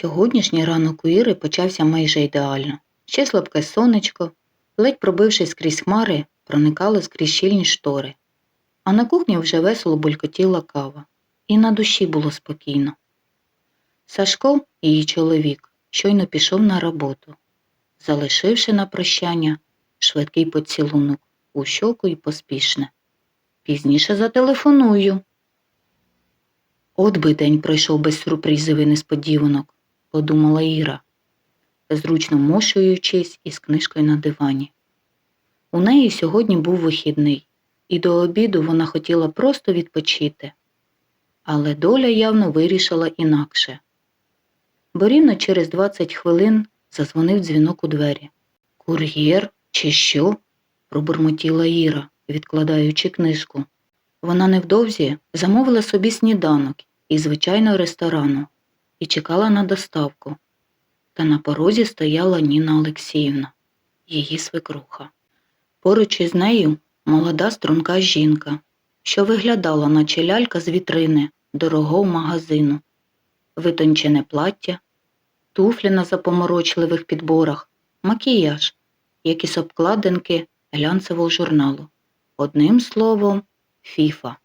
Сьогоднішній ранок у Іри почався майже ідеально. Ще слабке сонечко, ледь пробившись крізь хмари, проникало скрізь щільні штори. А на кухні вже весело булькотіла кава, і на душі було спокійно. Сашко, її чоловік, щойно пішов на роботу, залишивши на прощання швидкий поцілунок у щоку і поспішне. Пізніше зателефоную. От би день пройшов без сюрпризів і несподіванок, подумала Іра, зручно мошуючись із книжкою на дивані. У неї сьогодні був вихідний, і до обіду вона хотіла просто відпочити. Але доля явно вирішила інакше. Бо рівно через 20 хвилин зазвонив дзвінок у двері. Кур'єр чи що? пробурмотіла Іра, відкладаючи книжку. Вона невдовзі замовила собі сніданок із звичайного ресторану і чекала на доставку. Та на порозі стояла Ніна Олексіївна, її свекруха. Поруч із нею молода струнка жінка, що виглядала, наче лялька з вітрини дорогого магазину, витончене плаття, туфлі на запоморочливих підборах, макіяж, якісь обкладинки глянцевого журналу. Одним словом, фіфа.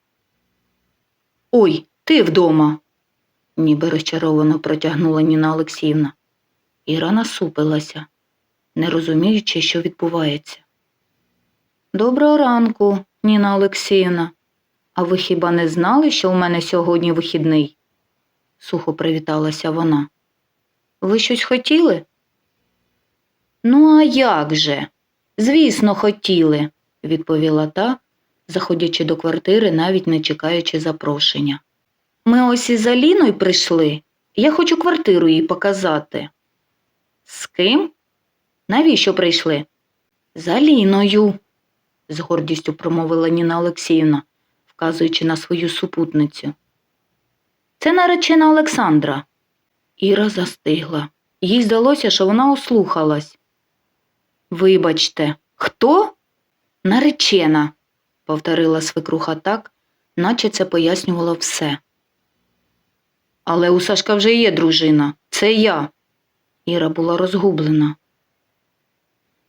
Ой, ти вдома. Ніби розчаровано протягнула Ніна Олексіївна. Іра насупилася, не розуміючи, що відбувається. Доброго ранку, Ніна Олексіївна. А ви хіба не знали, що у мене сьогодні вихідний? сухо привіталася вона. Ви щось хотіли? Ну, а як же? Звісно, хотіли, відповіла та, заходячи до квартири, навіть не чекаючи запрошення. Ми ось із Аліною прийшли. Я хочу квартиру їй показати. З ким? Навіщо прийшли? З Аліною, з гордістю промовила Ніна Олексіївна, вказуючи на свою супутницю. Це наречена Олександра. Іра застигла. Їй здалося, що вона ослухалась. Вибачте, хто? Наречена, повторила свекруха так, наче це пояснювало все. Але у Сашка вже є дружина. Це я. Іра була розгублена.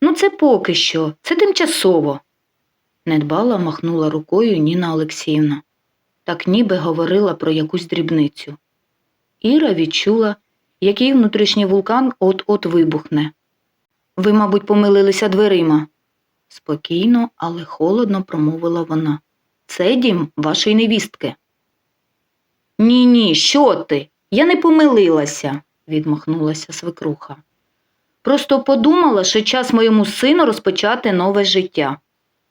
Ну, це поки що, це тимчасово. Недбало махнула рукою Ніна Олексіївна, так ніби говорила про якусь дрібницю. Іра відчула, як її внутрішній вулкан от-от вибухне. Ви, мабуть, помилилися дверима. Спокійно, але холодно промовила вона. Це дім вашої невістки. Ні, ні, що ти? Я не помилилася, відмахнулася свекруха. Просто подумала, що час моєму сину розпочати нове життя,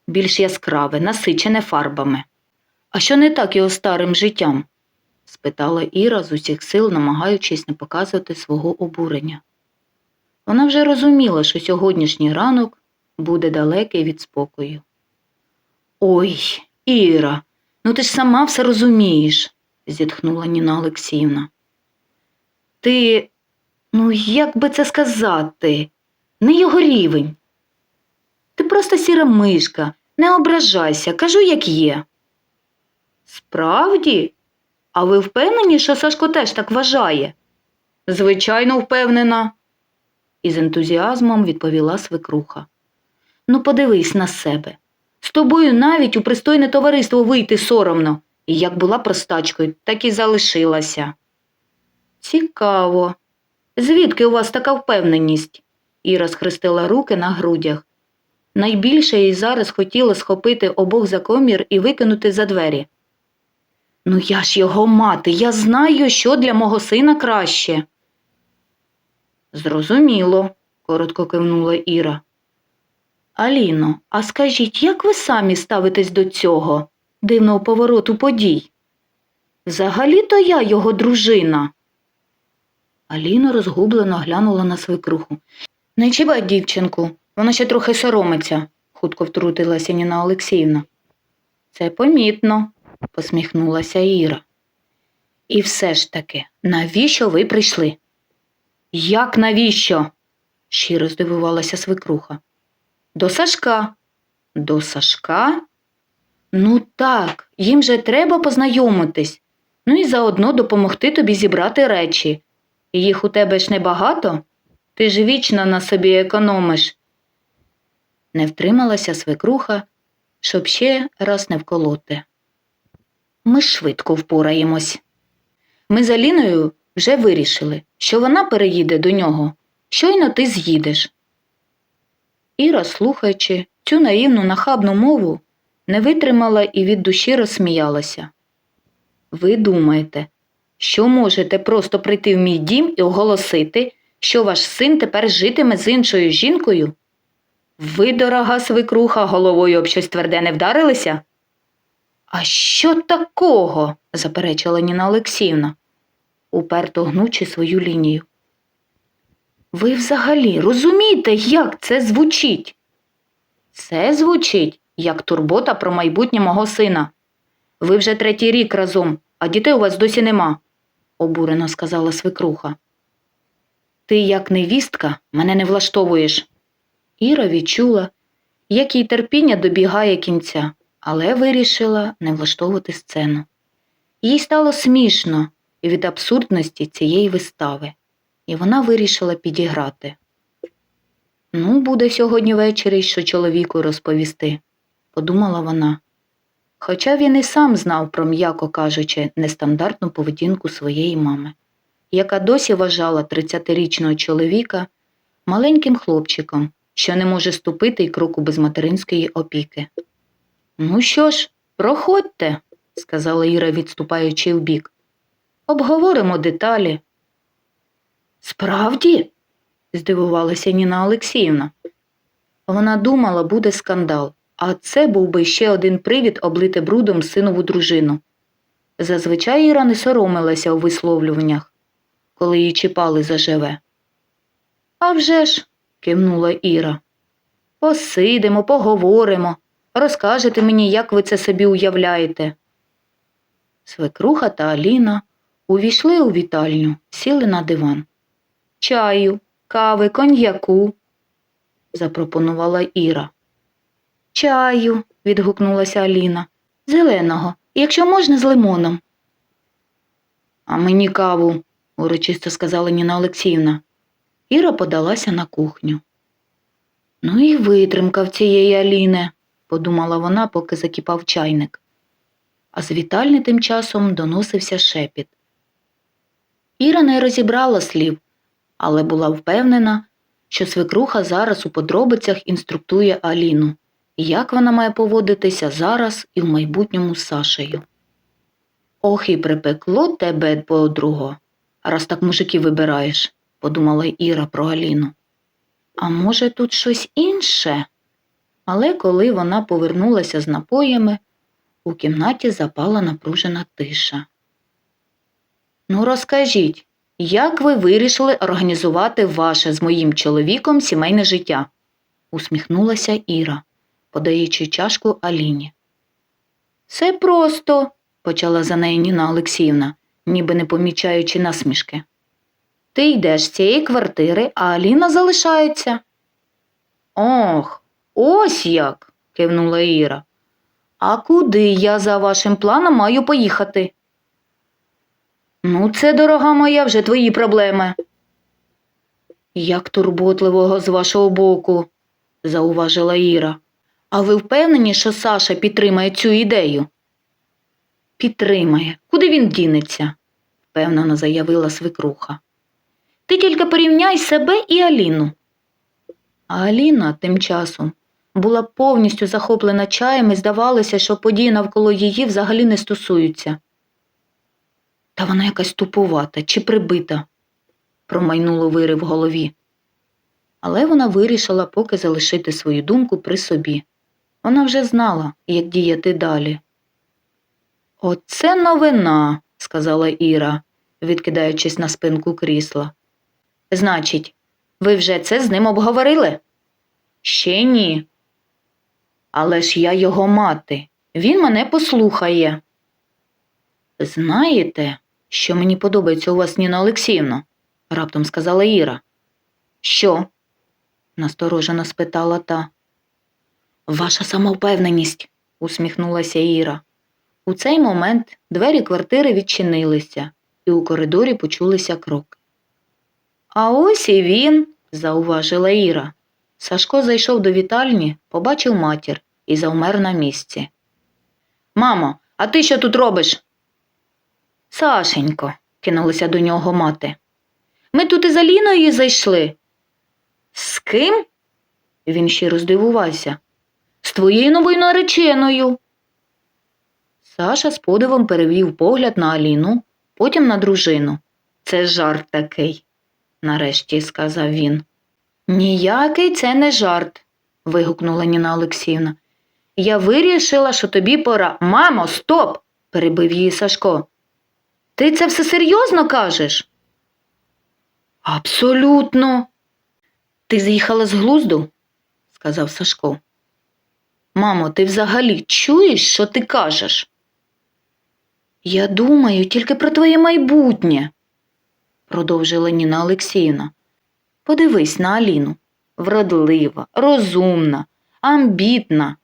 більш яскраве, насичене фарбами. А що не так його старим життям? спитала Іра з усіх сил, намагаючись не показувати свого обурення. Вона вже розуміла, що сьогоднішній ранок буде далекий від спокою. Ой, Іра, ну ти ж сама все розумієш, зітхнула Ніна Олексіївна. Ти, ну як би це сказати, не його рівень. Ти просто сіра мишка, не ображайся, кажу, як є. Справді? А ви впевнені, що Сашко теж так вважає? Звичайно, впевнена, із ентузіазмом відповіла свекруха. Ну, подивись на себе. З тобою навіть у пристойне товариство вийти соромно, і як була простачкою, так і залишилася. Цікаво. Звідки у вас така впевненість? Іра схрестила руки на грудях. Найбільше їй зараз хотіло схопити обох за комір і викинути за двері. Ну, я ж його мати, я знаю, що для мого сина краще. Зрозуміло, коротко кивнула Іра. Аліно, а скажіть, як ви самі ставитесь до цього дивного повороту подій? Взагалі-то я його дружина. Аліна розгублено глянула на свекруху. Не чіпай дівчинку, вона ще трохи соромиться, хутко втрутилася Ніна Олексіївна. Це помітно, посміхнулася Іра. І все ж таки, навіщо ви прийшли? Як навіщо? щиро здивувалася свекруха. До Сашка. До Сашка? Ну так, їм же треба познайомитись, ну і заодно допомогти тобі зібрати речі. Їх у тебе ж небагато? Ти ж вічно на собі економиш. Не втрималася свекруха, щоб ще раз не вколоти. Ми швидко впораємось. Ми з Аліною вже вирішили, що вона переїде до нього. Щойно ти з'їдеш. Іра, слухаючи цю наївну нахабну мову, не витримала і від душі розсміялася. Ви думаєте, що можете просто прийти в мій дім і оголосити, що ваш син тепер житиме з іншою жінкою? Ви, дорога свекруха, головою об щось тверде не вдарилися? А що такого? заперечила Ніна Олексіївна, уперто гнучи свою лінію. Ви взагалі розумієте, як це звучить? Це звучить як турбота про майбутнє мого сина. Ви вже третій рік разом, а дітей у вас досі нема, обурено сказала свекруха. Ти, як невістка, мене не влаштовуєш. Іра відчула, як їй терпіння добігає кінця, але вирішила не влаштовувати сцену. Їй стало смішно від абсурдності цієї вистави, і вона вирішила підіграти. Ну, буде сьогодні ввечері, що чоловіку розповісти, подумала вона. Хоча він і сам знав про, м'яко кажучи, нестандартну поведінку своєї мами, яка досі вважала 30-річного чоловіка маленьким хлопчиком, що не може ступити й кроку без материнської опіки. Ну що ж, проходьте, сказала Іра, відступаючи вбік. Обговоримо деталі. Справді? здивувалася Ніна Олексіївна. Вона думала, буде скандал, а це був би ще один привід облити брудом синову дружину. Зазвичай Іра не соромилася у висловлюваннях, коли її чіпали заживе. «А вже ж», – кивнула Іра. Посидимо, поговоримо, розкажете мені, як ви це собі уявляєте. Свекруха та Аліна увійшли у вітальню, сіли на диван. Чаю, кави, коньяку, запропонувала Іра. Чаю, відгукнулася Аліна. Зеленого, якщо можна, з лимоном. А мені каву, урочисто сказала Ніна Олексіївна. Іра подалася на кухню. Ну і витримка в цієї Аліни, подумала вона, поки закипав чайник. А з вітальні тим часом доносився шепіт. Іра не розібрала слів, але була впевнена, що свекруха зараз у подробицях інструктує Аліну, як вона має поводитися зараз і в майбутньому з Сашею. Ох, і припекло тебе, подруго, раз так мужиків вибираєш, подумала Іра про Аліну. А може, тут щось інше? Але коли вона повернулася з напоями, у кімнаті запала напружена тиша. Ну, розкажіть, як ви вирішили організувати ваше з моїм чоловіком сімейне життя? усміхнулася Іра, подаючи чашку Аліні. Все просто, почала за нею Ніна Олексіївна, ніби не помічаючи насмішки. Ти йдеш з цієї квартири, а Аліна залишається. Ох, ось як, кивнула Іра. А куди я за вашим планом маю поїхати? Ну, це, дорога моя, вже твої проблеми. Як турботливого з вашого боку, зауважила Іра. А ви впевнені, що Саша підтримає цю ідею? Підтримає. Куди він дінеться? впевнено заявила свекруха. Ти тільки порівняй себе і Аліну. А Аліна тим часом була повністю захоплена чаєм і здавалося, що події навколо її взагалі не стосуються. Та вона якась тупувата чи прибита, промайнуло вири в голові. Але вона вирішила поки залишити свою думку при собі. Вона вже знала, як діяти далі. Оце новина, сказала Іра, відкидаючись на спинку крісла. Значить, ви вже це з ним обговорили? Ще ні. Але ж я його мати. Він мене послухає. Знаєте, що мені подобається у вас, Ніна Олексіївна? раптом сказала Іра. Що? насторожено спитала та. Ваша самовпевненість, усміхнулася Іра. У цей момент двері квартири відчинилися, і у коридорі почулися кроки. А ось і він, зауважила Іра. Сашко зайшов до вітальні, побачив матір і завмер на місці. Мамо, а ти що тут робиш? Сашенько, кинулася до нього мати. Ми тут із Аліною зайшли. З ким? Він щиро здивувався. З твоєю новою нареченою. Саша з подивом перевів погляд на Аліну, потім на дружину. Це жарт такий, нарешті сказав він. Ніякий це не жарт, вигукнула Ніна Олексіївна. Я вирішила, що тобі пора. Мамо, стоп! перебив її Сашко. Ти це все серйозно кажеш? Абсолютно. Ти з'їхала з глузду? сказав Сашко. Мамо, ти взагалі чуєш, що ти кажеш? Я думаю тільки про твоє майбутнє, продовжила Ніна Олексіївна. Подивись на Аліну. Вродлива, розумна, амбітна.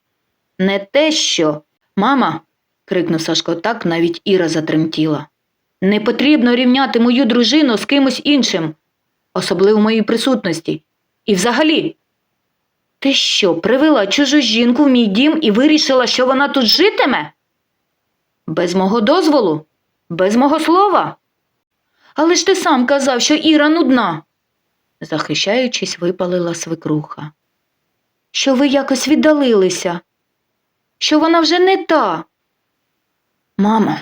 Не те, що. Мама. крикнув Сашко так, навіть Іра затремтіла. Не потрібно рівняти мою дружину з кимось іншим, особливо в моїй присутності. І взагалі. Ти що, привела чужу жінку в мій дім і вирішила, що вона тут житиме? Без мого дозволу, без мого слова. Але ж ти сам казав, що Іра нудна, захищаючись, випалила свекруха. Що ви якось віддалилися, що вона вже не та. Мамо,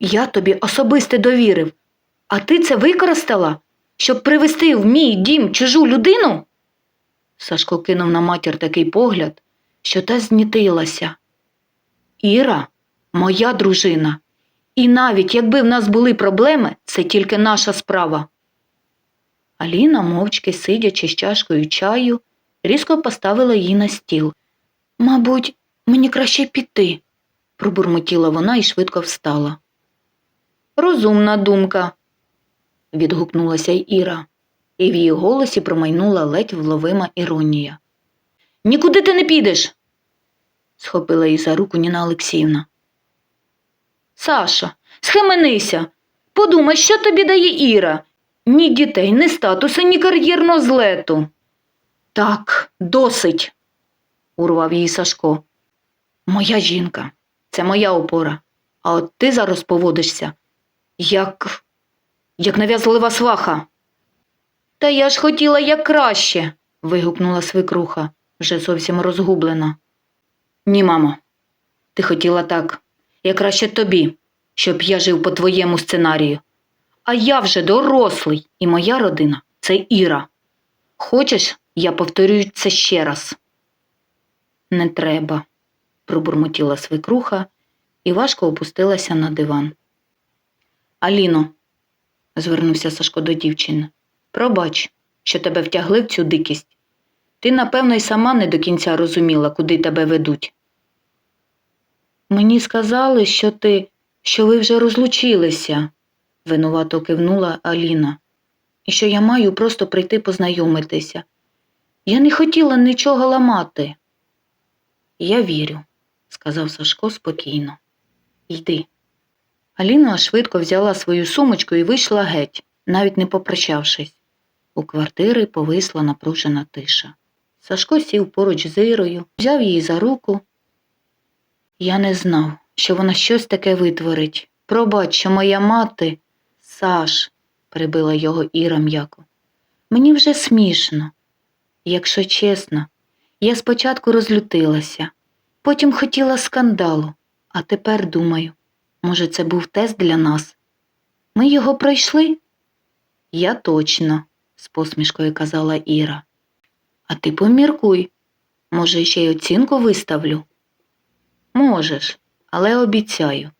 я тобі особисто довірив, а ти це використала, щоб привести в мій дім чужу людину? Сашко кинув на матір такий погляд, що та знітилася. Іра, моя дружина, і навіть якби в нас були проблеми, це тільки наша справа. Аліна, мовчки сидячи з чашкою чаю, різко поставила її на стіл. Мабуть, мені краще піти, пробурмотіла вона і швидко встала. Розумна думка, відгукнулася й Іра, і в її голосі промайнула ледь вловима іронія. Нікуди ти не підеш, схопила її за руку Ніна Олексіївна. Саша, схаменися. Подумай, що тобі дає Іра. Ні дітей, ні статусу, ні кар'єрного злету. Так, досить, урвав її Сашко. Моя жінка, це моя опора. А от ти зараз поводишся, як. як нав'язлива сваха. Та я ж хотіла як краще. вигукнула свекруха, вже зовсім розгублена. Ні, мамо, ти хотіла так, як краще тобі, щоб я жив по твоєму сценарію. А я вже дорослий, і моя родина це Іра. Хочеш, я повторюю це ще раз? Не треба, пробурмотіла свекруха і важко опустилася на диван. Аліно, звернувся Сашко до дівчини, пробач, що тебе втягли в цю дикість. Ти, напевно, й сама не до кінця розуміла, куди тебе ведуть. Мені сказали, що ти, що ви вже розлучилися, винувато кивнула Аліна, і що я маю просто прийти познайомитися. Я не хотіла нічого ламати. Я вірю, сказав Сашко спокійно. Йди. Аліна швидко взяла свою сумочку і вийшла геть, навіть не попрощавшись. У квартири повисла напружена тиша. Сашко сів поруч з Ірою, взяв її за руку. Я не знав, що вона щось таке витворить. Пробач, що моя мати. Саш, прибила його Іра м'яко. Мені вже смішно. Якщо чесно, я спочатку розлютилася, потім хотіла скандалу, а тепер думаю, може, це був тест для нас. Ми його пройшли? Я точно, з посмішкою казала Іра. А ти поміркуй, може, ще й оцінку виставлю? Можеш, але обіцяю,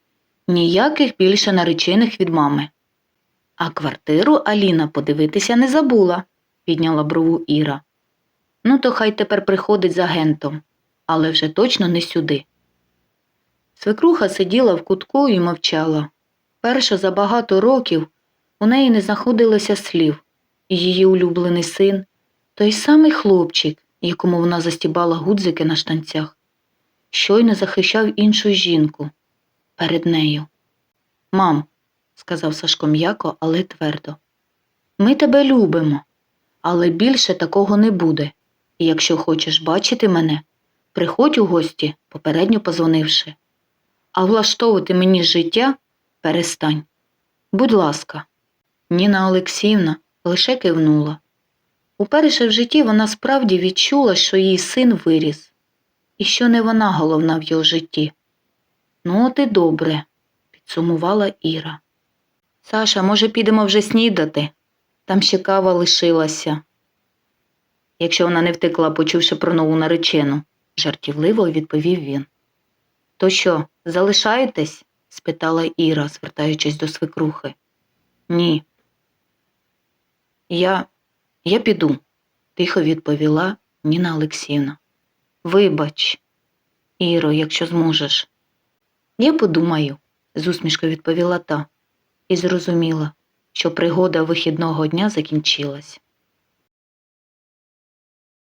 ніяких більше наречених від мами. А квартиру Аліна подивитися не забула, підняла брову Іра. Ну, то хай тепер приходить з агентом, але вже точно не сюди. Свекруха сиділа в кутку і мовчала. Перша за багато років у неї не знаходилося слів, і її улюблений син, той самий хлопчик, якому вона застібала гудзики на штанцях, щойно захищав іншу жінку перед нею. Мам, сказав Сашко м'яко, але твердо. Ми тебе любимо, але більше такого не буде. І якщо хочеш бачити мене, приходь у гості, попередньо позвонивши. А влаштовувати мені життя перестань. Будь ласка. Ніна Олексіївна лише кивнула. Уперше в житті вона справді відчула, що її син виріс, і що не вона головна в його житті. Ну, от і добре, підсумувала Іра. Саша, може, підемо вже снідати? Там ще кава лишилася. Якщо вона не втекла, почувши про нову наречену, жартівливо відповів він. То що, залишаєтесь? спитала Іра, звертаючись до свекрухи. Ні. Я. я піду, тихо відповіла Ніна Олексіївна. Вибач, Іро, якщо зможеш. Я подумаю, з усмішкою відповіла та і зрозуміла, що пригода вихідного дня закінчилась.